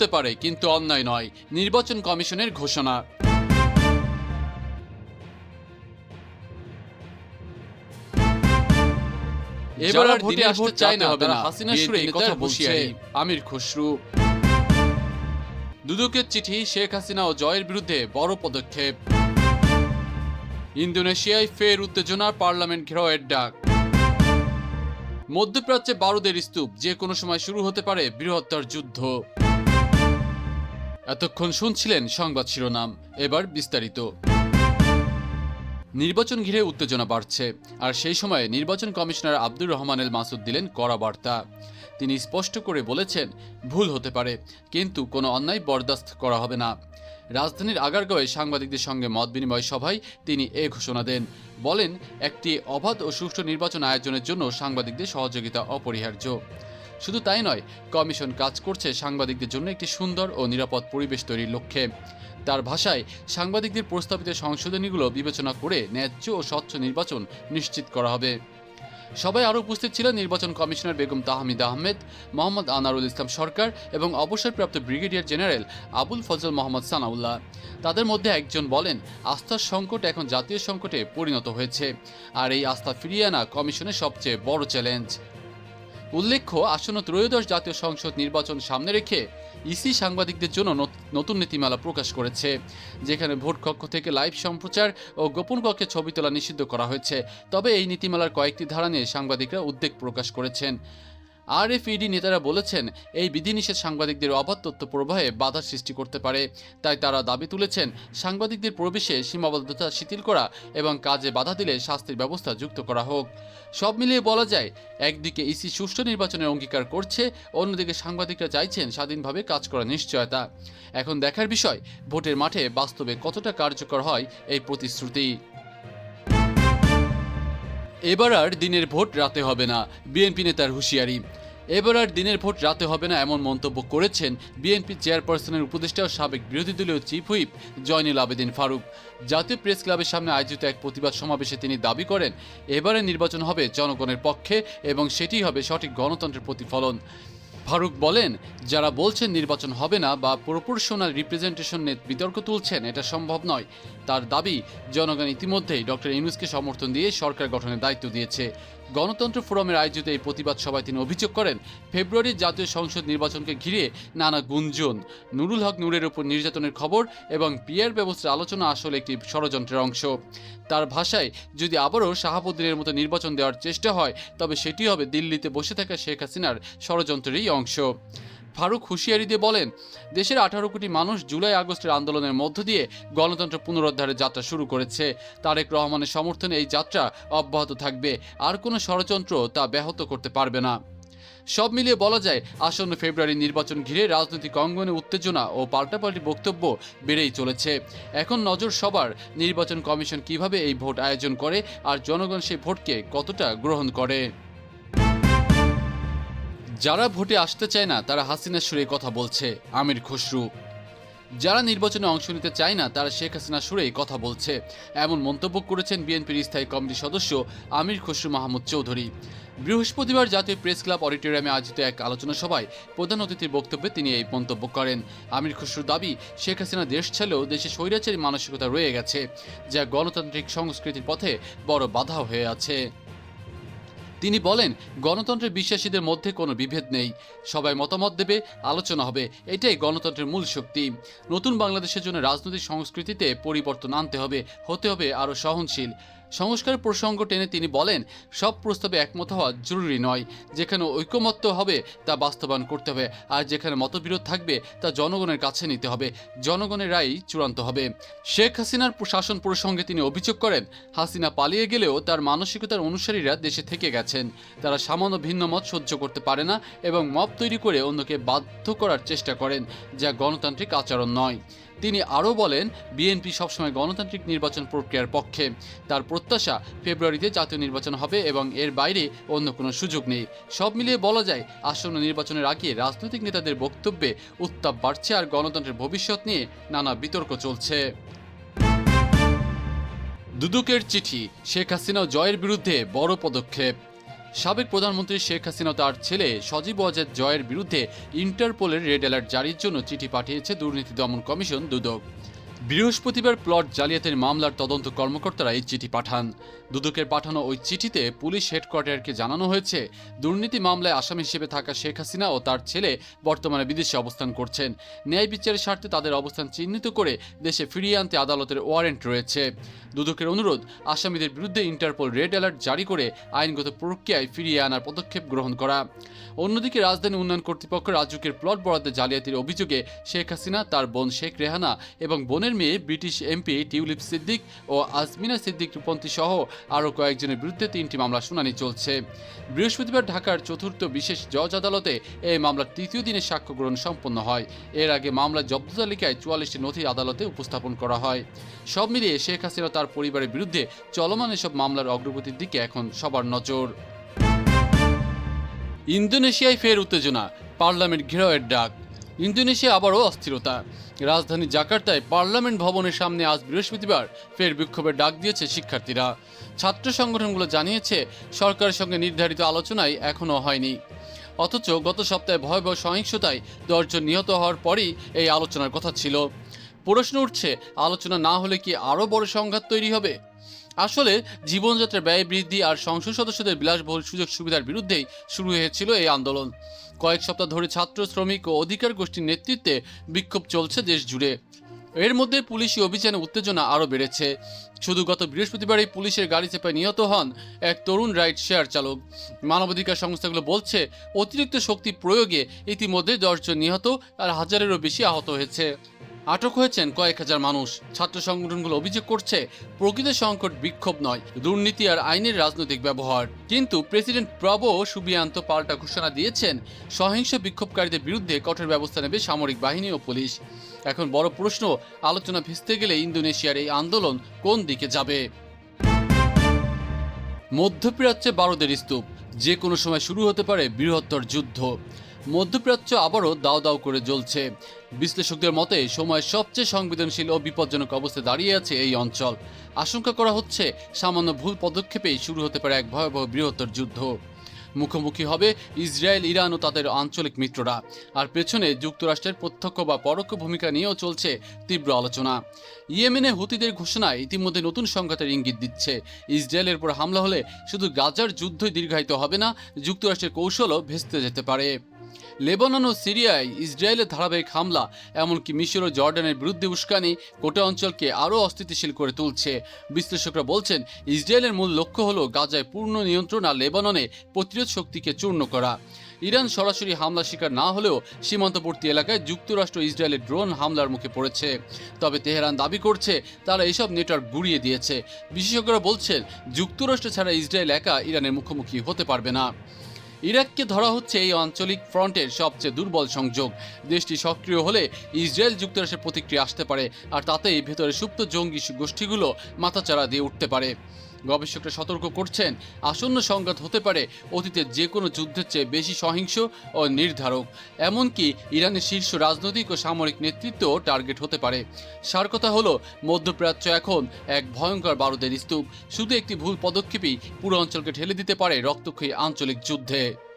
হতে পারে কিন্তু অন্যায় নয়। নির্বাচন কমিশনের ঘোষণা। এবার আর ভোটে আসতে চায় না হবে না হাসিনা সুরে এই কথা আমির খসরু। দুদকের চিঠি শেখ হাসিনা ও জয়ের বিরুদ্ধে বড় পদক্ষেপ। ইন্দোনেশিয়ায় ফের উত্তেজনা পার্লামেন্ট ঘেরাওয়ের ডাক। মধ্যপ্রাচ্যে বারুদের স্তূপ যে কোনো সময় শুরু হতে পারে বৃহত্তর যুদ্ধ। এতক্ষণ শুনছিলেন সংবাদ শিরোনাম, এবার বিস্তারিত। নির্বাচন ঘিরে উত্তেজনা বাড়ছে, আর সেই সময়ে নির্বাচন কমিশনার আব্দুর রহমান এল মাসুদ দিলেন কড়া বার্তা। তিনি স্পষ্ট করে বলেছেন, ভুল হতে পারে, কিন্তু কোনো অন্যায় বরদাস্ত করা হবে না। রাজধানীর আগারগাঁওয়ে সাংবাদিকদের সঙ্গে মত বিনিময় সভায় তিনি এ ঘোষণা দেন। বলেন, একটি অবাধ ও সুষ্ঠু নির্বাচন আয়োজনের জন্য সাংবাদিকদের সহযোগিতা অপরিহার্য। শুধু তাই নয়, কমিশন কাজ করছে সাংবাদিকদের জন্য একটি সুন্দর ও নিরাপদ পরিবেশ তৈরির লক্ষ্যে। তার ভাষায়, সাংবাদিকদের প্রস্তাবিত সংশোধনীগুলো বিবেচনা করে ন্যায্য ও স্বচ্ছ নির্বাচন নিশ্চিত করা হবে। সবাই আরও উপস্থিত ছিলেন নির্বাচন কমিশনার বেগম তাহমিদ আহমেদ, মোহাম্মদ আনারুল ইসলাম সরকার এবং অবসরপ্রাপ্ত ব্রিগেডিয়ার জেনারেল আবুল ফজল মোহাম্মদ সানাউল্লাহ। তাদের মধ্যে একজন বলেন, আস্থার সংকট এখন জাতীয় সংকটে পরিণত হয়েছে। আর এই আস্থা ফিরিয়ে আনা কমিশনের সবচেয়ে বড় চ্যালেঞ্জ। উল্লেখ্য, আসন্ন ত্রয়োদশ জাতীয় সংসদ নির্বাচন সামনে রেখে ইসি সাংবাদিকদের জন্য নত- নতুন নীতিমালা প্রকাশ করেছে, যেখানে ভোট কক্ষ থেকে লাইভ সম্প্রচার ও গোপন কক্ষে ছবি তোলা নিষিদ্ধ করা হয়েছে। তবে এই নীতিমালার কয়েকটি ধারা নিয়ে সাংবাদিকরা উদ্বেগ প্রকাশ করেছেন। আরএফইডি নেতারা বলেছেন, এই বিধিনিষেধ সাংবাদিকদের অবাধ তথ্য প্রবাহে বাধা সৃষ্টি করতে পারে। তাই তারা দাবি তুলেছেন, সাংবাদিকদের প্রবেশে সীমাবদ্ধতা শিথিল করা এবং কাজে বাধা দিলে শাস্তির ব্যবস্থা যুক্ত করা হোক। সব মিলিয়ে বলা যায়, একদিকে ইসি সুষ্ঠু নির্বাচনের অঙ্গীকার করছে, অন্যদিকে সাংবাদিকরা চাইছেন স্বাধীনভাবে কাজ করার নিশ্চয়তা। এখন দেখার বিষয়, ভোটের মাঠে বাস্তবে কতটা কার্যকর হয় এই প্রতিশ্রুতি। এবার আর দিনের ভোট রাতে হবে না, বিএনপি নেতার হুঁশিয়ারি। এবার আর দিনের ভোট রাতে হবে না এমন মন্তব্য করেছেন বিএনপি চেয়ারপারসনের উপদেষ্টা ও সাবেক বিরোধী দলীয় চিফ হুইপ জয়নুল আবেদিন ফারুক। জাতীয় প্রেস ক্লাবের সামনে আয়োজিত এক প্রতিবাদ সমাবেশে তিনি দাবি করেন এবারে নির্বাচন হবে জনগণের পক্ষে এবং সেটি হবে সঠিক গণতন্ত্রের প্রতিফলন। ফারুক বলেন, যারা বলছেন নির্বাচন হবে না বা প্রপোর্শনাল রিপ্রেজেন্টেশন নিয়ে বিতর্ক তুলছেন, এটা সম্ভব নয়। তার দাবি, জনগণ ইতিমধ্যেই ডক্টর ইউনুসকে সমর্থন দিয়ে সরকার গঠনের দায়িত্ব দিয়েছে। গণতন্ত্র ফোরামের আয়োজিত এই প্রতিবাদ সভায় তিনি অভিযোগ করেন ফেব্রুয়ারির জাতীয় সংসদ নির্বাচনকে ঘিরে নানা গুঞ্জন। নুরুল হক নূরের উপর নির্যাতনের খবর এবং পিয়ার ব্যবস্থার আলোচনা আসলে একটি ষড়যন্ত্রের অংশ। তার ভাষায়, যদি আবারও শাহাবুদ্দিনের মতো নির্বাচন দেওয়ার চেষ্টা হয়, তবে সেটি হবে দিল্লিতে বসে থাকা শেখ হাসিনার ষড়যন্ত্রেরই অংশ। ফারুক হুঁশিয়ারি দিয়ে বলেন, দেশের আঠারো কোটি মানুষ জুলাই আগস্টের আন্দোলনের মধ্য দিয়ে গণতন্ত্র পুনরুদ্ধারের যাত্রা শুরু করেছে। তারেক রহমানের সমর্থনে এই যাত্রা অব্যাহত থাকবে। আর কোনো ষড়যন্ত্র তা ব্যাহত করতে পারবে না। সব মিলিয়ে বলা যায়, আসন্ন ফেব্রুয়ারি নির্বাচন ঘিরে রাজনৈতিক অঙ্গনে উত্তেজনা ও পাল্টাপাল্টি বক্তব্য বেড়েই চলেছে। এখন নজর সবার, নির্বাচন কমিশন কীভাবে এই ভোট আয়োজন করে আর জনগণ সেই ভোটকে কতটা গ্রহণ করে। যারা ভোটে আসতে চায় না, তারা হাসিনার সুরে কথা বলছে, আমির খসরু। যারা নির্বাচনে অংশ নিতে চায় না, তারা শেখ হাসিনা সুরেই কথা বলছে। এমন মন্তব্য করেছেন বিএনপির স্থায়ী কমিটির সদস্য আমির খসরু মাহমুদ চৌধুরী। বৃহস্পতিবার জাতীয় প্রেস ক্লাব অডিটোরিয়ামে আয়োজিত এক আলোচনা সভায় প্রধান অতিথির বক্তব্যে তিনি এই মন্তব্য করেন। আমির খসরুর দাবি, শেখ হাসিনা দেশ ছেলেও দেশে স্বৈরাচারী মানসিকতা রয়ে গেছে, যা গণতান্ত্রিক সংস্কৃতির পথে বড় বাধা হয়ে আছে। তিনি বলেন গণতন্ত্রে বিশ্বাসীদের মধ্যে কোনো বিভেদ নেই। সবাই মতামত দেবে, আলোচনা হবে। এটাই গণতন্ত্রের মূল শক্তি। নতুন বাংলাদেশের জন্য রাজনৈতিক সংস্কৃতিতে পরিবর্তন আনতে হবে, হতে হবে আরও সহনশীল। সংস্কার প্রসঙ্গ টেনে তিনি বলেন, সব প্রস্তাবে একমত হওয়া জরুরি নয়। যেখানে ঐকমত্য হবে, তা বাস্তবায়ন করতে হবে। আর যেখানে মতবিরোধ থাকবে, তা জনগণের কাছে নিতে হবে। জনগণের রায় চূড়ান্ত হবে। শেখ হাসিনার শাসন প্রসঙ্গে তিনি অভিযোগ করেন, হাসিনা পালিয়ে গেলেও তার মানসিকতার অনুসারীরা দেশে থেকে গেছেন। তারা সামান্য ভিন্ন মত সহ্য করতে পারে না এবং মব তৈরি করে অন্যকে বাধ্য করার চেষ্টা করেন, যা গণতান্ত্রিক আচরণ নয়। তিনি আরও বলেন, বিএনপি সবসময় গণতান্ত্রিক নির্বাচন প্রক্রিয়ার পক্ষে। তার প্রত্যাশা ফেব্রুয়ারিতে জাতীয় নির্বাচন হবে এবং এর বাইরে অন্য কোনো সুযোগ নেই। সব মিলিয়ে বলা যায়, আসন্ন নির্বাচনের আগে রাজনৈতিক নেতাদের বক্তব্যে উত্তাপ বাড়ছে আর গণতন্ত্রের ভবিষ্যৎ নিয়ে নানা বিতর্ক চলছে। দুদুকের চিঠি, শেখ হাসিনা জয়ের বিরুদ্ধে বড় পদক্ষেপ। সাবেক প্রধানমন্ত্রী শেখ হাসিনা তার ছেলে সজীব ওয়াজেদ জয়ের বিরুদ্ধে ইন্টারপোলের রেড অ্যালার্ট জারির জন্য চিঠি পাঠিয়েছে দুর্নীতি দমন কমিশন দুদক। বৃহস্পতিবার প্লট জালিয়াতির মামলার তদন্ত কর্মকর্তারা এই চিঠি পাঠান। দুদকের পাঠানো ওই চিঠিতে পুলিশ হেডকোয়ার্টারকে জানানো হয়েছে, দুর্নীতি মামলায় আসামি হিসেবে থাকা শেখ হাসিনা ও তার ছেলে বর্তমানে বিদেশে অবস্থান করছেন। ন্যায় বিচারের স্বার্থে তাদের অবস্থান চিহ্নিত করে দেশে ফিরিয়ে আনতে আদালতের ওয়ারেন্ট রয়েছে। দুদকের অনুরোধ, আসামিদের বিরুদ্ধে ইন্টারপোল রেড অ্যালার্ট জারি করে আইনগত প্রক্রিয়ায় ফিরিয়ে আনার পদক্ষেপ গ্রহণ করা। অন্যদিকে রাজধানী উন্নয়ন কর্তৃপক্ষ রাজুকের প্লট বরাদ্দে জালিয়াতির অভিযোগে শেখ হাসিনা, তার বোন শেখ রেহানা এবং বোনের মেয়ে ব্রিটিশ এমপি টিউলিপ সিদ্দিক ও আজমিনা সিদ্দিক রূপন্তী সহ আরও কয়েকজনের বিরুদ্ধে তিনটি মামলা শুনানি চলছে। বৃহস্পতিবার ঢাকার চতুর্থ বিশেষ জজ আদালতে এই মামলার তৃতীয় দিনে সাক্ষ্য গ্রহণ সম্পন্ন হয়। এর আগে মামলার জব্দ তালিকায় চুয়াল্লিশটি নথি আদালতে উপস্থাপন করা হয়। সব মিলিয়ে শেখ হাসিনা তার পরিবারের বিরুদ্ধে চলমান এসব মামলার অগ্রগতির দিকে এখন সবার নজর। ইন্দোনেশিয়ায় ফের উত্তেজনা, পার্লামেন্ট ঘেরাওয়ের ডাক। ইন্দোনেশিয়া আবারও অস্থিরতা। রাজধানী জাকার্তায় পার্লামেন্ট ভবনের সামনে আজ বৃহস্পতিবার ফের বিক্ষোভের ডাক দিয়েছে শিক্ষার্থীরা। ছাত্র সংগঠনগুলো জানিয়েছে, সরকারের সঙ্গে নির্ধারিত আলোচনায় এখনও হয়নি। অথচ গত সপ্তাহে ভয়াবহ সহিংসতায় দশজন নিহত হওয়ার পরই এই আলোচনার কথা ছিল। প্রশ্ন উঠছে, আলোচনা না হলে কি আরও বড় সংঘাত তৈরি হবে? আসলে জীবনযাত্রার ব্যয় বৃদ্ধি আর সংসদ সদস্যদের বিলাসবহুল সুযোগ সুবিধার বিরুদ্ধেই শুরু হয়েছিল এই আন্দোলন। কয়েক সপ্তাহ ধরে ছাত্র, শ্রমিক ও অধিকার গোষ্ঠীর নেতৃত্বে বিক্ষোভ চলছে দেশ জুড়ে। এর মধ্যে পুলিশি অভিযানে উত্তেজনা আরও বেড়েছে। শুধু গত বৃহস্পতিবারই পুলিশের গাড়ি চেপায় নিহত হন এক তরুণ রাইড শেয়ার চালক। মানবাধিকার সংস্থাগুলো বলছে, অতিরিক্ত শক্তি প্রয়োগে ইতিমধ্যে দশজন নিহত আর হাজারেরও বেশি আহত হয়েছে। আটক হয়েছেন কয়েক হাজার মানুষ। ছাত্র সংগঠনগুলো অভিযোগ করছে, প্রকৃত সংকট বিক্ষোভ নয়, দুর্নীতি আর আইনের রাজনৈতিক ব্যবহার। কিন্তু প্রেসিডেন্ট প্রবো সুবিয়ান্ত পাল্টা ঘোষণা দিয়েছেন, সহিংস বিক্ষোভকারীদের বিরুদ্ধে কঠোর ব্যবস্থা নেবে সামরিক বাহিনী ও পুলিশ। এখন বড় প্রশ্ন, আলোচনা ভেস্তে গেলে ইন্দোনেশিয়ার এই আন্দোলন কোন দিকে যাবে? মধ্যপ্রাচ্যে বারোদের স্তূপ, যে কোনো সময় শুরু হতে পারে বৃহত্তর যুদ্ধ। মধ্যপ্রাচ্য আবারও দাও দাও করে জ্বলছে। বিশ্লেষকদের মতে সময়ের সবচেয়ে সংবেদনশীল ও বিপজ্জনক অবস্থায় দাঁড়িয়ে আছে এই অঞ্চল। আশঙ্কা করা হচ্ছে, সামান্য ভুল পদক্ষেপেই শুরু হতে পারে এক ভয়াবহ বৃহত্তর যুদ্ধ। মুখোমুখি হবে ইসরায়েল, ইরান ও তাদের আঞ্চলিক মিত্ররা। আর পেছনে যুক্তরাষ্ট্রের প্রত্যক্ষ বা পরোক্ষ ভূমিকা নিয়েও চলছে তীব্র আলোচনা। ইয়েমেনে হুতিদের ঘোষণায় ইতিমধ্যে নতুন সংঘাতের ইঙ্গিত দিচ্ছে। ইসরায়েলের উপর হামলা হলে শুধু গাজার যুদ্ধই দীর্ঘায়িত হবে না, যুক্তরাষ্ট্রের কৌশলও ভেস্তে যেতে পারে। লেবানন ও সিরিয়ায় ইসরায়েলের ধারাবাহিক হামলা, এমনকি মিশর ও জর্ডানের বিরুদ্ধে উস্কানি গোটা অঞ্চলকে আরও অস্থিতিশীল করে তুলছে। বিশ্লেষকরা বলছেন, ইসরায়েলের মূল লক্ষ্য হল গাজায় পূর্ণ নিয়ন্ত্রণ আর লেবাননে প্রতিরোধ শক্তিকে চূর্ণ করা। ইরান সরাসরি হামলা শিকার না হলেও সীমান্তবর্তী এলাকায় যুক্তরাষ্ট্র ইসরায়েলের ড্রোন হামলার মুখে পড়েছে। তবে তেহরান দাবি করছে, তারা এসব নেটওয়ার্ক গুড়িয়ে দিয়েছে। বিশেষজ্ঞরা বলছেন, যুক্তরাষ্ট্র ছাড়া ইসরায়েল একা ইরানের মুখোমুখি হতে পারবে না। ইরাককে ধরা হচ্ছে এই আঞ্চলিক ফ্রন্টের সবচেয়ে দুর্বল সংযোগ। দেশটি সক্রিয় হলে ইসরায়েল যুক্তরাষ্ট্রের প্রতিক্রিয়া আসতে পারে, আর তাতেই ভেতরে সুপ্ত জঙ্গি গোষ্ঠীগুলো মাথাচাড়া দিয়ে উঠতে পারে। গবেষকরা সতর্ক করছেন, আসন্ন সংঘাত হতে পারে অতীতের যে কোনো যুদ্ধের চেয়ে বেশি সহিংস ও নির্ধারক। এমনকি ইরানের শীর্ষ রাজনৈতিক ও সামরিক নেতৃত্ব টার্গেট হতে পারে। সার কথা হলো, মধ্যপ্রাচ্য এখন এক ভয়ঙ্কর বারুদের স্তূপ। শুধু একটি ভুল পদক্ষেপই পুরো অঞ্চলকে ঠেলে দিতে পারে রক্তক্ষয়ী আঞ্চলিক যুদ্ধে।